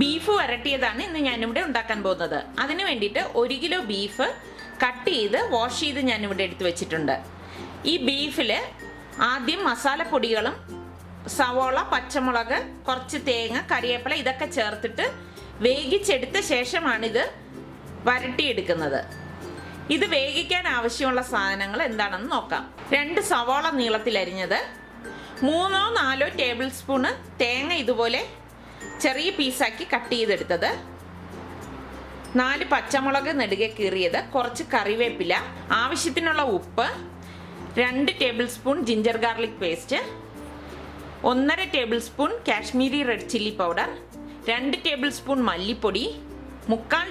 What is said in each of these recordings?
Beef വരട്ടിയതാണ് ഇന്ന് ഞാനിവിടെ ഉണ്ടാക്കാൻ പോകുന്നത്. അതിന് വേണ്ടിയിട്ട് ഒരു കിലോ ബീഫ് കട്ട് ചെയ്ത് വാഷ് ചെയ്ത് ഞാനിവിടെ എടുത്തു വെച്ചിട്ടുണ്ട്. ഈ ബീഫിൽ ആദ്യം മസാലപ്പൊടികളും സവോള പച്ചമുളക് കുറച്ച് തേങ്ങ കറിവേപ്പില ഇതൊക്കെ ചേർത്തിട്ട് വേവിച്ചെടുത്ത ശേഷമാണിത് വരട്ടിയെടുക്കുന്നത്. ഇത് വേവിക്കാൻ ആവശ്യമുള്ള സാധനങ്ങൾ എന്താണെന്ന് നോക്കാം. രണ്ട് സവോള നീളത്തിലരിഞ്ഞത് മൂന്നോ നാലോ ടേബിൾ സ്പൂണ് തേങ്ങ ഇതുപോലെ ചെറിയ പീസാക്കി കട്ട് ചെയ്തെടുത്തത്. നാല് പച്ചമുളക് നെടുകെ കീറിയത് കുറച്ച് കറിവേപ്പില ആവശ്യത്തിനുള്ള ഉപ്പ് രണ്ട് tablespoon ginger garlic paste ഒന്നര tablespoon Kashmiri red chilli powder രണ്ട് ടേബിൾ സ്പൂൺ മല്ലിപ്പൊടി മുക്കാൽ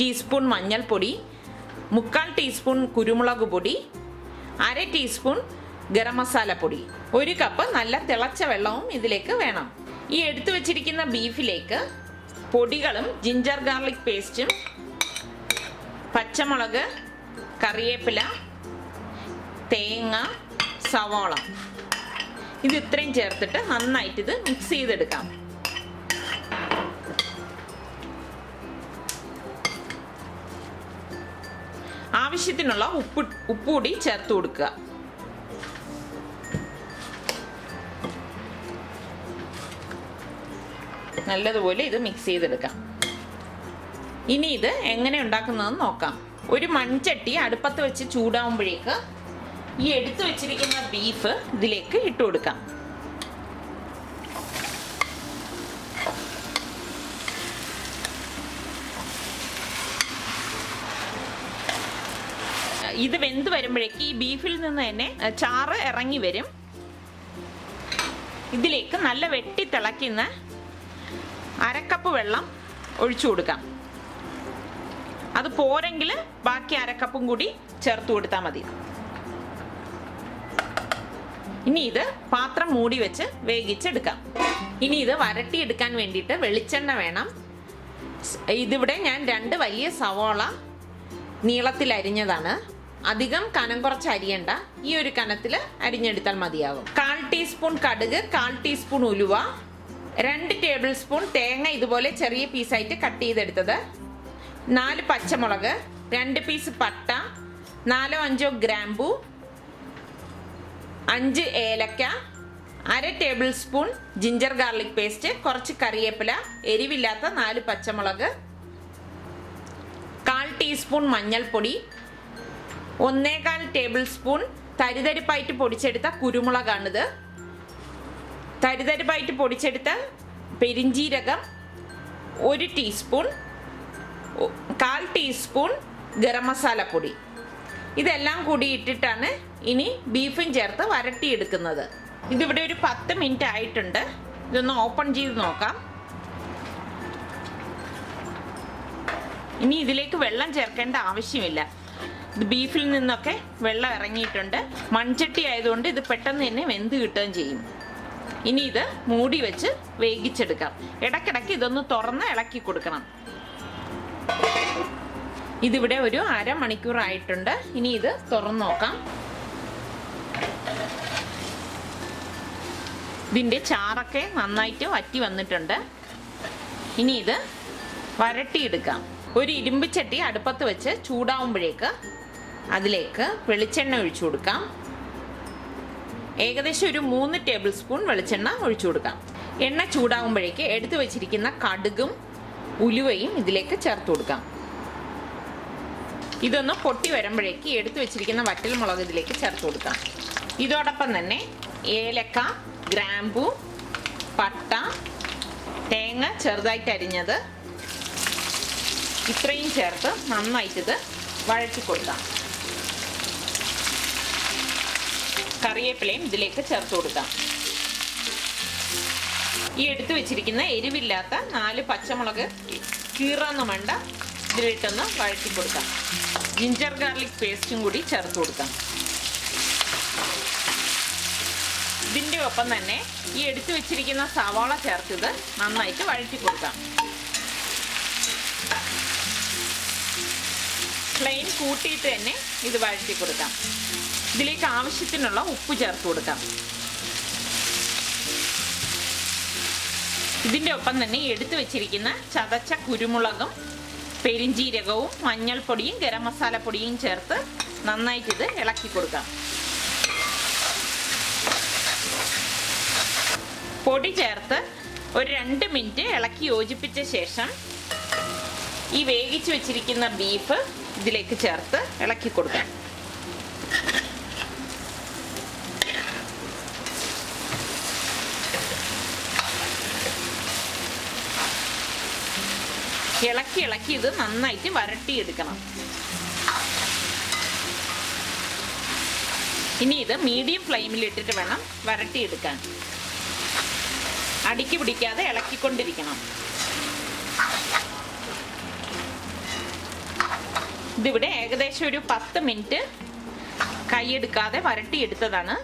ടീസ്പൂൺ മഞ്ഞൾപ്പൊടി മുക്കാൽ ടീസ്പൂൺ കുരുമുളക് പൊടി അര ടീസ്പൂൺ ഗരം മസാല പൊടി. ഒരു കപ്പ് നല്ല തിളച്ച വെള്ളവും ഇതിലേക്ക് വേണം. ഈ എടുത്തു വച്ചിരിക്കുന്ന ബീഫിലേക്ക് പൊടികളും ജിഞ്ചർ ഗാർലിക് പേസ്റ്റും പച്ചമുളക് കറിവേപ്പില തേങ്ങ സവാള. ഇത് ഇത്രയും ചേർത്തിട്ട് നന്നായിട്ട് ഇത് മിക്സ് ചെയ്തെടുക്കാം. ആവശ്യത്തിനുള്ള ഉപ്പ് ഉപ്പുകൂടി ചേർത്ത് കൊടുക്കുക. നല്ലതുപോലെ ഇത് മിക്സ് ചെയ്തെടുക്കാം. ഇനി ഇത് എങ്ങനെ ഉണ്ടാക്കുന്നതെന്ന് നോക്കാം. ഒരു മൺചട്ടി അടുപ്പത്ത് വെച്ച് ചൂടാവുമ്പോഴേക്ക് ഈ എടുത്തു വെച്ചിരിക്കുന്ന ബീഫ് ഇതിലേക്ക് ഇട്ട് കൊടുക്കാം. ഇത് വെന്ത് വരുമ്പോഴേക്ക് ഈ ബീഫിൽ നിന്ന് തന്നെ ചാറ് ഇറങ്ങി വരും. ഇതിലേക്ക് നല്ല വെട്ടി തിളയ്ക്കുന്ന അരക്കപ്പ് വെള്ളം ഒഴിച്ചു കൊടുക്കാം. അത് പോരെങ്കിൽ ബാക്കി അരക്കപ്പും കൂടി ചേർത്ത് കൊടുത്താൽ മതി. ഇനി ഇത് പാത്രം മൂടി വെച്ച് വേവിച്ചെടുക്കാം. ഇനി ഇത് വരട്ടിയെടുക്കാൻ വേണ്ടിയിട്ട് വെളിച്ചെണ്ണ വേണം. ഇതിവിടെ ഞാൻ രണ്ട് വലിയ സവോള നീളത്തിൽ അരിഞ്ഞതാണ്. അധികം കനം കുറച്ച് അരിയണ്ട. ഈ ഒരു കനത്തിൽ അരിഞ്ഞെടുത്താൽ മതിയാകും കാൽ ടീസ്പൂൺ കടുക് കാൽ ടീസ്പൂൺ ഉലുവ രണ്ട് ടേബിൾ സ്പൂൺ തേങ്ങ ഇതുപോലെ ചെറിയ പീസായിട്ട് കട്ട് ചെയ്തെടുത്തത്. നാല് പച്ചമുളക് രണ്ട് പീസ് പട്ട നാലോ അഞ്ചോ ഗ്രാമ്പു അഞ്ച് ഏലക്ക അര tablespoon ginger garlic paste കുറച്ച് കറിവേപ്പില എരിവില്ലാത്ത നാല് പച്ചമുളക് കാൽ ടീസ്പൂൺ മഞ്ഞൾപ്പൊടി ഒന്നേകാൽ ടേബിൾ സ്പൂൺ തരിതരിപ്പായിട്ട് പൊടിച്ചെടുത്ത കുരുമുളകാണിത്. തരിതരിപ്പായിട്ട് പൊടിച്ചെടുത്ത പെരിഞ്ചീരകം ഒരു ടീസ്പൂൺ കാൽ ടീസ്പൂൺ ഗരം മസാല പൊടി. ഇതെല്ലാം കൂടി ഇട്ടിട്ടാണ് ഇനി ബീഫും ചേർത്ത് വരട്ടിയെടുക്കുന്നത്. ഇതിവിടെ ഒരു പത്ത് മിനിറ്റ് ആയിട്ടുണ്ട്. ഇതൊന്ന് ഓപ്പൺ ചെയ്ത് നോക്കാം. ഇനി ഇതിലേക്ക് വെള്ളം ചേർക്കേണ്ട ആവശ്യമില്ല. ഇത് ബീഫിൽ നിന്നൊക്കെ വെള്ളം ഇറങ്ങിയിട്ടുണ്ട്. മൺചട്ടി ആയതുകൊണ്ട് ഇത് പെട്ടെന്ന് തന്നെ വെന്ത് കിട്ടുകയും ചെയ്യും. ഇനി ഇത് മൂടി വെച്ച് വേഗിച്ചെടുക്കാം ഇടയ്ക്കിടയ്ക്ക് ഇതൊന്ന് തുറന്ന് ഇളക്കി കൊടുക്കണം. ഇതിവിടെ ഒരു അരമണിക്കൂർ ആയിട്ടുണ്ട്. ഇനി ഇത് തുറന്നു നോക്കാം. ഇതിന്റെ ചാറൊക്കെ നന്നായിട്ട് വറ്റി വന്നിട്ടുണ്ട്. ഇനി ഇത് വരട്ടിയെടുക്കാം. ഒരു ഇരുമ്പ് ചട്ടി അടുപ്പത്ത് വെച്ച് ചൂടാവുമ്പോഴേക്ക് അതിലേക്ക് വെളിച്ചെണ്ണ ഒഴിച്ചു കൊടുക്കാം. ഏകദേശം ഒരു മൂന്ന് ടേബിൾ സ്പൂൺ വെളിച്ചെണ്ണ ഒഴിച്ചു കൊടുക്കാം. എണ്ണ ചൂടാകുമ്പോഴേക്ക് എടുത്തു വെച്ചിരിക്കുന്ന കടുകും ഉലുവയും ഇതിലേക്ക് ചേർത്ത് കൊടുക്കാം. ഇതൊന്ന് പൊട്ടി വരുമ്പോഴേക്ക് എടുത്തു വെച്ചിരിക്കുന്ന വറ്റൽ മുളക് ഇതിലേക്ക് ചേർത്ത് കൊടുക്കാം. ഇതോടൊപ്പം തന്നെ ഏലക്ക ഗ്രാമ്പു പട്ട തേങ്ങ ചെറുതായിട്ട് അരിഞ്ഞത് ഇത്രയും ചേർത്ത് നന്നായിട്ടിത് വഴറ്റി കൊടുക്കാം. കറിവേപ്പിലയും ഇതിലേക്ക് ചേർത്ത് കൊടുക്കാം. ഈ എടുത്തു വെച്ചിരിക്കുന്ന എരിവില്ലാത്ത നാല് പച്ചമുളക് കീറാന്ന് വേണ്ട ഇതിലിട്ടൊന്ന് വഴറ്റി കൊടുക്കാം. ജിഞ്ചർ ഗാർലിക് പേസ്റ്റും കൂടി ചേർത്ത് കൊടുക്കാം. ഇതിന്റെ ഒപ്പം തന്നെ ഈ എടുത്തു വെച്ചിരിക്കുന്ന സവാള ചേർത്തത് നന്നായിട്ട് വഴറ്റി കൊടുക്കാം. ഫ്ലെയിം കൂട്ടിയിട്ട് തന്നെ ഇത് വഴറ്റി കൊടുക്കാം. ഇതിലേക്ക് ആവശ്യത്തിനുള്ള ഉപ്പ് ചേർത്ത് കൊടുക്കാം. ഇതിന്റെ ഒപ്പം തന്നെ എടുത്തു വെച്ചിരിക്കുന്ന ചതച്ച കുരുമുളകും പെരിഞ്ചീരകവും മഞ്ഞൾപ്പൊടിയും ഗരം മസാലപ്പൊടിയും ചേർത്ത് നന്നായിട്ട് ഇത് ഇളക്കി കൊടുക്കാം. പൊടി ചേർത്ത് ഒരു രണ്ട് മിനിറ്റ് ഇളക്കി യോജിപ്പിച്ച ശേഷം ഈ വേവിച്ച് വെച്ചിരിക്കുന്ന ബീഫ് ഇതിലേക്ക് ചേർത്ത് ഇളക്കി കൊടുക്കാം. ഇളക്കി ഇളക്കി ഇത് നന്നായിട്ട് വരട്ടിയെടുക്കണം. ഇനി ഇത് മീഡിയം ഫ്ലെയിമിൽ ഇട്ടിട്ട് വേണം വരട്ടിയെടുക്കാൻ. അടിക്ക് പിടിക്കാതെ ഇളക്കിക്കൊണ്ടിരിക്കണം. ഇതിവിടെ ഏകദേശം ഒരു പത്ത് മിനിറ്റ് കൈയെടുക്കാതെ വരട്ടിയെടുത്തതാണ്.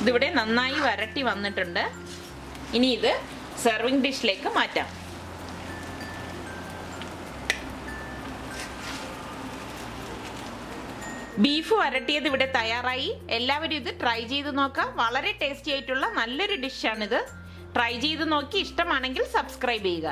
ഇതിവിടെ നന്നായി വരട്ടി വന്നിട്ടുണ്ട്. ഇനി ഇത് സെർവിങ് ഡിഷിലേക്ക് മാറ്റാം. ബീഫ് വരട്ടിയത് ഇവിടെ തയ്യാറായി. എല്ലാവരും ഇത് ട്രൈ ചെയ്ത് നോക്കാം. വളരെ ടേസ്റ്റി ആയിട്ടുള്ള നല്ലൊരു ഡിഷാണിത് ട്രൈ ചെയ്ത് നോക്കി ഇഷ്ടമാണെങ്കിൽ സബ്സ്ക്രൈബ് ചെയ്യുക.